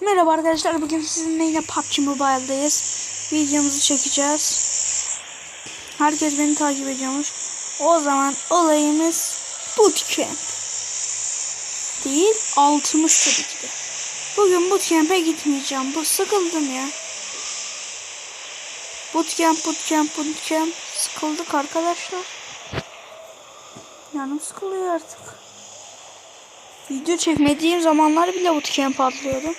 Merhaba arkadaşlar bugün sizinle yine PUBG Mobile'dayız. Videomuzu çekeceğiz. Herkes beni takip ediyormuş. O zaman olayımız bootcamp. Değil 60 tabii ki de. Bugün bootcamp'e gitmeyeceğim. Bu sıkıldım ya. Bootcamp, bootcamp, bootcamp. Sıkıldık arkadaşlar. Yanım sıkılıyor artık. Video çekmediğim zamanlar bile bootcamp atlıyordum.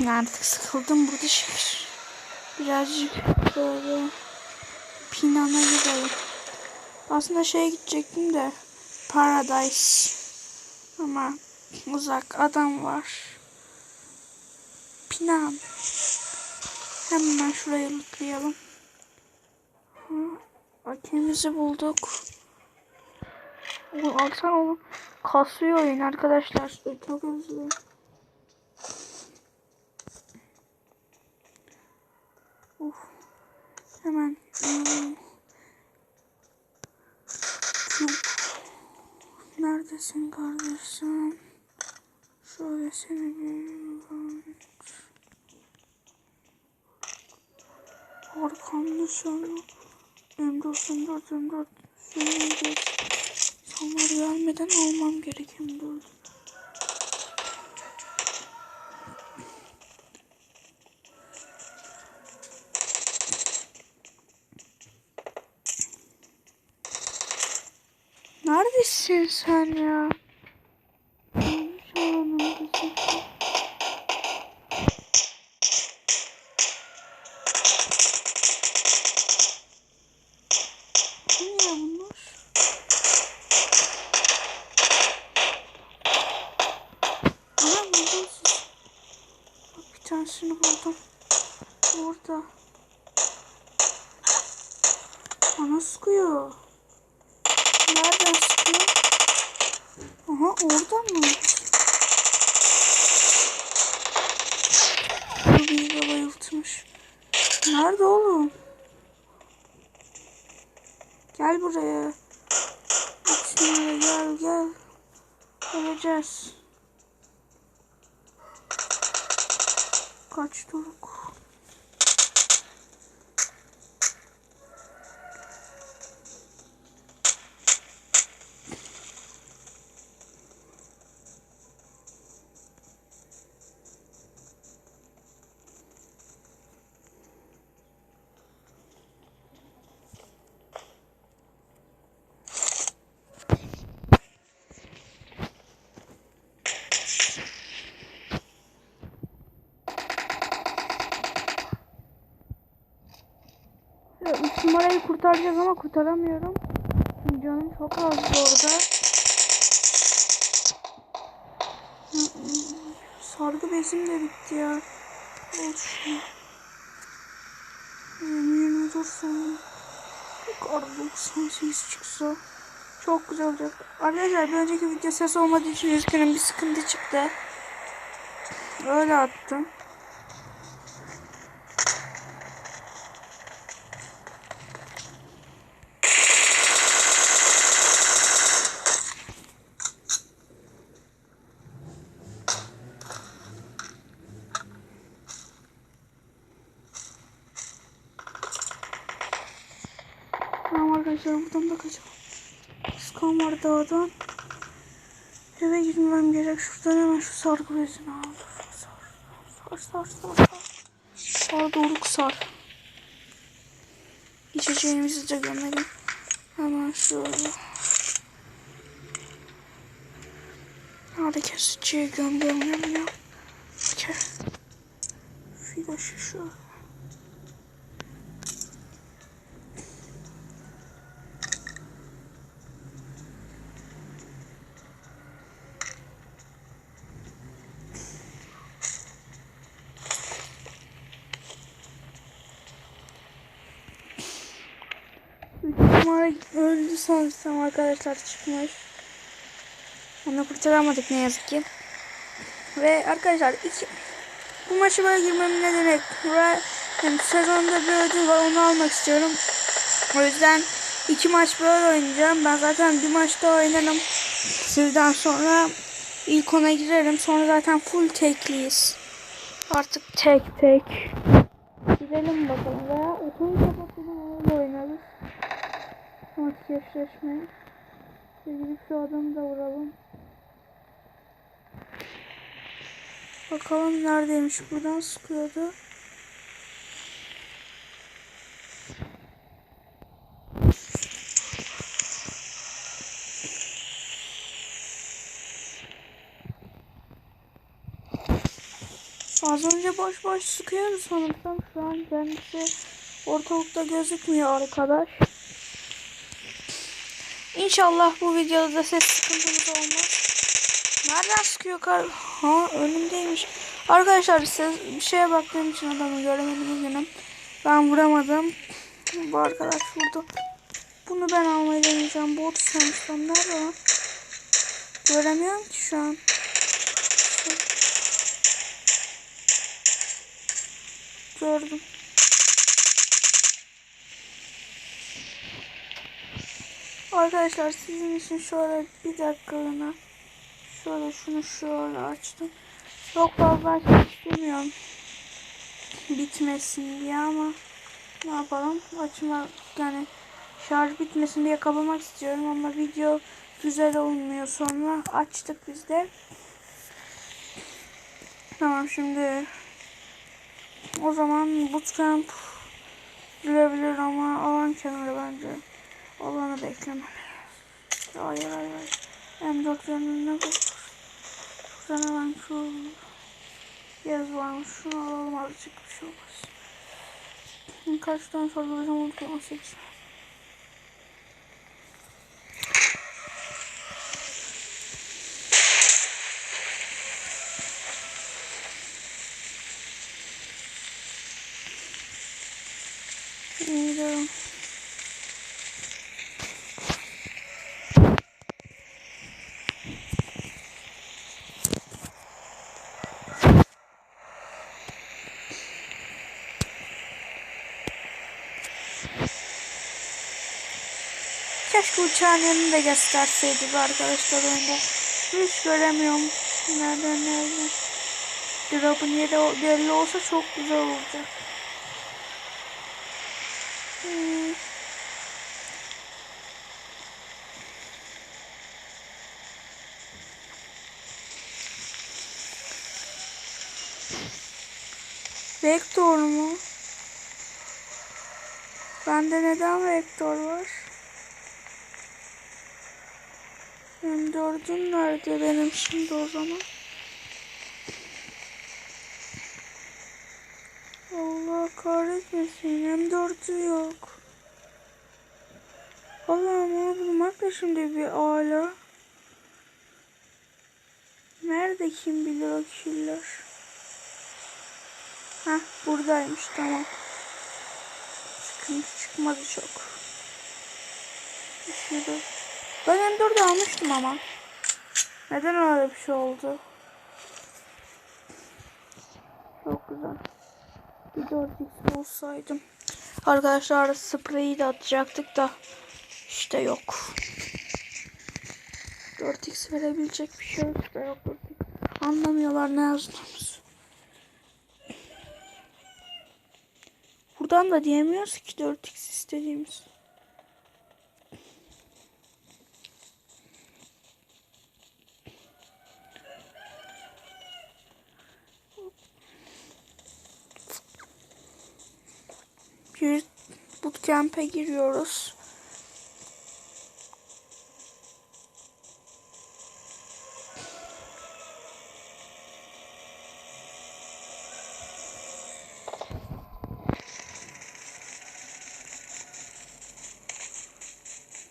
Yani artık sıkıldım burada şükür. Birazcık böyle Pinan'a gidelim. Aslında şeye gidecektim de Paradise. Ama uzak adam var. Pinan. Hemen şurayı lootlayalım. Akemizi bulduk. Oğlum alsana oğlum. Kasıyor oyun arkadaşlar. Çok hızlı. Hemen. Neredesin kardeşim? Şöyle seni bir... Arkamda sana. M4, M4, M4. Şöyle geç. İnsanlar gelmeden almam gerekiyor M4. Neredesin sen ya? Yanlış alanımdasın. Kim ya bunlar? Aha buldum siz. Bak bir tanesini buldum. Orada. Bana sıkıyor. Nereden oradan mı? Bu bir de bayıltmış. Nerede oğlum? Gel buraya. Bismillah gel gel. Öleceğiz. Kaç duruk. Ya, üç numarayı kurtaracağız ama kurtaramıyorum. Canım çok az bu arada. Sargı bezim de bitti ya. Şunu. 24 sonra. Kar 98 çıksa. Çok güzel olacak. Arkadaşlar bir önceki video ses olmadığı için üzgünüm bir sıkıntı çıktı. Öyle attım. Tamam arkadaşlar buradan da kaçalım. Skan var dağdan. Eve gitmem gerek. Şuradan hemen şu sargı bezini al. Sar, sar, sar, sar, sar. Doğru sar. İçeceğimizi de gömelim. Hemen şöyle. Hadi kesiciye gömdüm ya. Okey. Filaşı şu. Numara öldü sanırsam arkadaşlar çıkmış. Onu kurtaramadık ne yazık ki. Ve arkadaşlar iki, bu maçı böyle girmemin nedeni yani sezonda bir ödül var onu almak istiyorum. O yüzden iki maç böyle oynayacağım. Ben zaten bir maçta oynarım. Sizden sonra ilk ona girerim. Sonra zaten full tekliyiz. Artık tek tek gidelim bakalım veya otoyu kapatalım öyle oynarız. Artık eşleşmeyi. Gidip şu adamı da vuralım. Bakalım neredeymiş buradan sıkıyordu. Az önce boş boş sıkıyordu sanırsam. Şu an kendisi ortalıkta gözükmüyor arkadaş. İnşallah bu videoda da ses sıkıntımız olmaz. Nereden sıkıyor kar? Ha önümdeymiş. Arkadaşlar size bir şeye baktığım için adamı göremedim bugünüm. Ben vuramadım. Bu arkadaş vurdu. Bunu ben almayı deneyeceğim. Bot sanırsam. Nerede lan? Göremiyorum ki şu an. Gördüm. Arkadaşlar sizin için şöyle bir dakikalığına şöyle şunu şöyle açtım. Çok fazla açmak istemiyorum. Bitmesin diye ama ne yapalım? Açma yani şarj bitmesin diye kapamak istiyorum ama video güzel olmuyor sonra açtık biz de. Tamam şimdi o zaman bootcamp girebilir ama alan kenarı bence. Alanı bekleme. Hayır hayır hayır. M4 yanına bak. Şuradan hemen şu yaz varmış. Şunu alalım azıcık bir şey olmaz. Kaç tane sorgulayacağım unuttum. 18. Gidiyorum. Keşke uçağın yerini de gösterseydi bu arkadaşlar oyunda. Hiç göremiyorum. Nereden nereden. Drop'un yeri belli olsa çok güzel olacak. Hmm. Vektör mu? Bende neden vektör var? M4'üm nerede benim şimdi o zaman? Allah kahretmesin M4'ü yok. Allah'ım onu bulmak da şimdi bir ala. Nerede kim bilir o kişiler? Heh buradaymış tamam. Sıkıntı çıkmadı çok. Şurada. Ben M4'ü almıştım ama. Neden öyle bir şey oldu? Çok güzel. Bir 4x olsaydım. Arkadaşlar spreyi de atacaktık da işte yok. 4x verebilecek bir şey yok da yok. 4x. Anlamıyorlar ne yazdığımızı. Buradan da diyemiyoruz ki 4x istediğimiz. Bir bootcamp'e giriyoruz.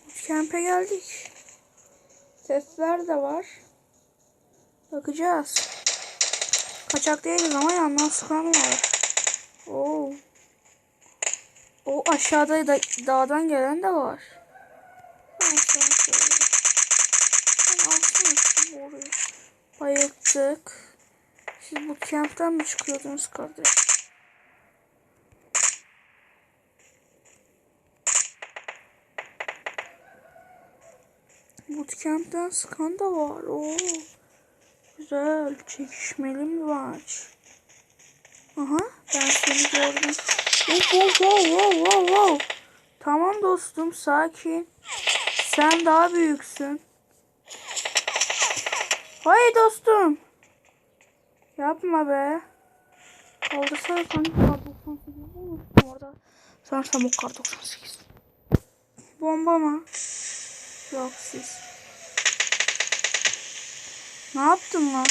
Bootcamp'e geldik. Sesler de var. Bakacağız. Kaçak değiliz ama yandan sıkan. Oo. O aşağıda da dağdan gelen de var. Bayılttık. Siz bu kamptan mı çıkıyordunuz kardeş? Bootcamp'ten sıkan da var. Oo. Güzel. Çekişmeli mi var? Aha ben seni gördüm. Tamam dostum sakin. Sen daha büyüksün. Hayır dostum. Yapma be. Kaldırsana sanki kar 98 olmuştum orada. Sanırsam o kar 98. Bomba mı? Yok siz. Ne yaptın lan?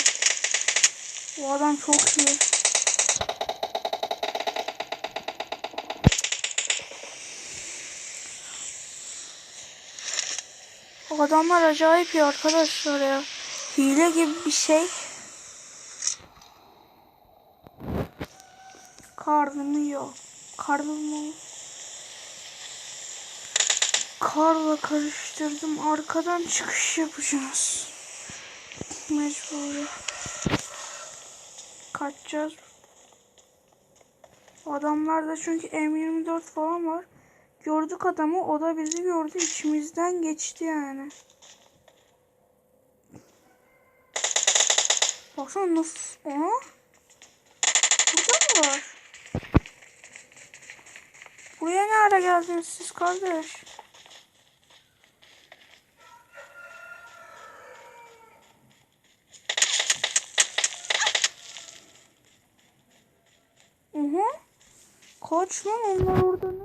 O adam çok iyi. O adamlar acayip iyi arkadaşlar ya. Hile gibi bir şey. Karnımı yok. Karnımı karla karıştırdım. Arkadan çıkış yapacağız. Mecburi. Kaçacağız. Adamlarda çünkü M24 falan var. Gördük adamı. O da bizi gördü. içimizden geçti yani. Baksana nasıl... Aha. Burada mı var? Buraya ne ara geldiniz siz kardeş? Kaç lan onlar orada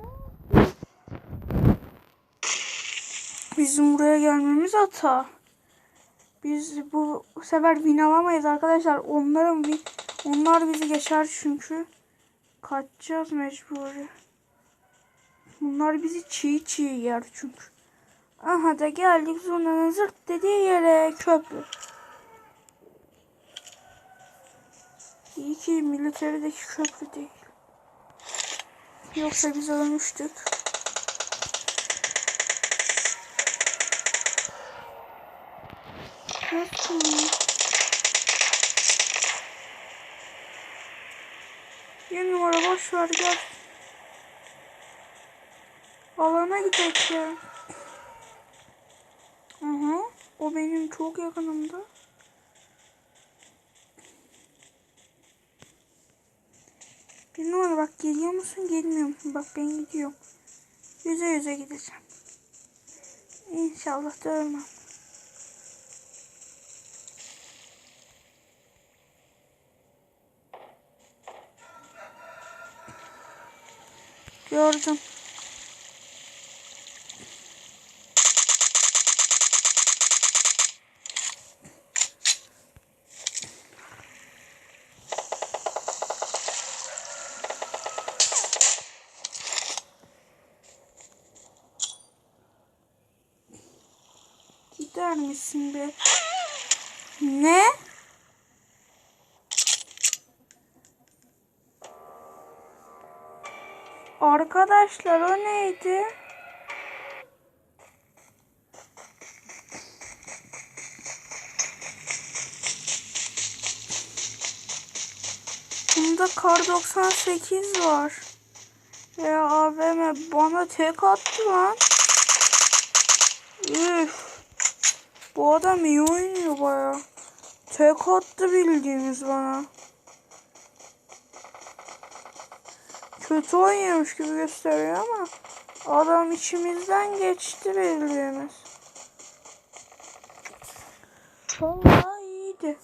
Bizim buraya gelmemiz hata. Biz bu sefer win alamayız arkadaşlar. Onların win, onlar bizi geçer çünkü. Kaçacağız mecburi. Bunlar bizi çiğ çiğ yer çünkü. Aha da geldik zurnanın zırt dediği yere köprü. İyi ki militerideki köprü değil. Yoksa biz ölmüştük. Nasıl? Bir numara boş ver gel. Alana gidelim ya. Aha, o benim çok yakınımda. Bir numara bak geliyor musun gelmiyor musun? Bak ben gidiyorum. Yüze yüze gideceğim. İnşallah da. Gördüm. Gider misin be? Ne? Arkadaşlar o neydi? Bunda kar 98 var. Ya AVM bana tek attı lan. Üf. Bu adam iyi oynuyor baya. Tek attı bildiğimiz bana. Kötü oynuyormuş gibi gösteriyor ama adam içimizden geçti bildiğimiz. Vallahi iyiydi.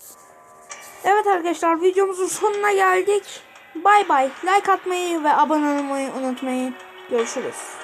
Evet arkadaşlar videomuzun sonuna geldik. Bay bay. Like atmayı ve abone olmayı unutmayın. Görüşürüz.